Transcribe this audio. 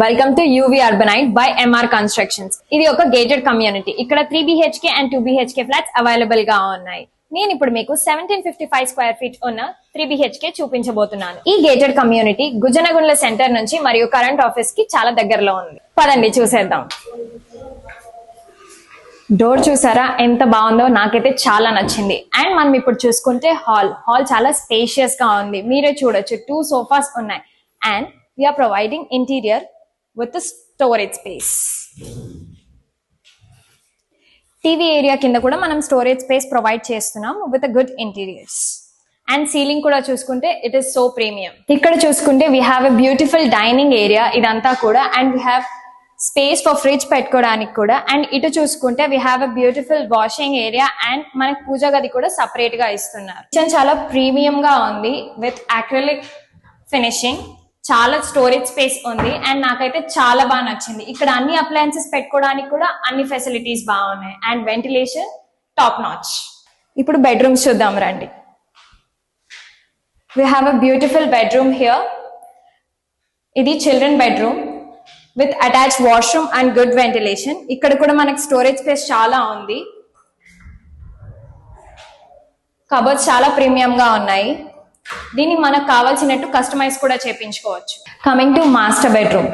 Welcome to UV urbanite by MR constructions ఇది ఒక gated community ఇక్కడ three BHK and two BHK flats అవైలబుల్గా ఉన్నాయి. నేను ఇప్పుడు మీకు seventeen fifty five square feet ఉన్న త్రీ బిహెచ్కే చూపించబోతున్నాను. ఈ గేటెడ్ కమ్యూనిటీ గుజనగుండ్ల సెంటర్ నుంచి మరియు కరెంట్ ఆఫీస్కి చాలా దగ్గరలో ఉంది. పదండి చూసేద్దాం. డోర్ చూసారా? ఎంత బాగుందో నాకైతే చాలా నచ్చింది. అండ్ మనం ఇప్పుడు చూసుకుంటే హాల్ హాల్ చాలా స్పేషియస్గా ఉంది. మీరే చూడొచ్చు. టూ సోఫాస్ ఉన్నాయి. And we are providing interior with storage space TV area కింద కూడా మనం స్టోరేజ్ స్పేస్ ప్రొవైడ్ చేస్తున్నాం with good interiors and ceiling కూడా చూసుకుంటే ఇట్ ఈస్ సో ప్రీమియం ఇక్కడ చూసుకుంటే we have a beautiful dining area ఇదంతా కూడా and we have space for fridge పెట్టుకోవడానికి కూడా. అండ్ ఇటు చూసుకుంటే we have a beautiful washing area and మనకి పూజ గది కూడా సపరేట్గా ఇస్తున్నారు. కిచెన్ చాలా ప్రీమియం గా ఉంది విత్ అక్రిలిక్ ఫినిషింగ్ చాలా స్టోరేజ్ స్పేస్ ఉంది అండ్ నాకైతే చాలా బాగా నచ్చింది. ఇక్కడ అన్ని అప్లయన్సెస్ పెట్టుకోవడానికి కూడా అన్ని ఫెసిలిటీస్ బాగున్నాయి. అండ్ వెంటిలేషన్ టాప్ నాచ్ ఇప్పుడు బెడ్రూమ్స్ చూద్దాం రండి. We have a beautiful bedroom here ఇది children bedroom with attach washroom and good ventilation ఇక్కడ కూడా మనకి స్టోరేజ్ స్పేస్ చాలా ఉంది. కబోర్డ్స్ చాలా ప్రీమియంగా ఉన్నాయి. దీన్ని మనకు కావాల్సినట్టు కస్టమైజ్ కూడా చేపించుకోవచ్చు. Coming to master bedroom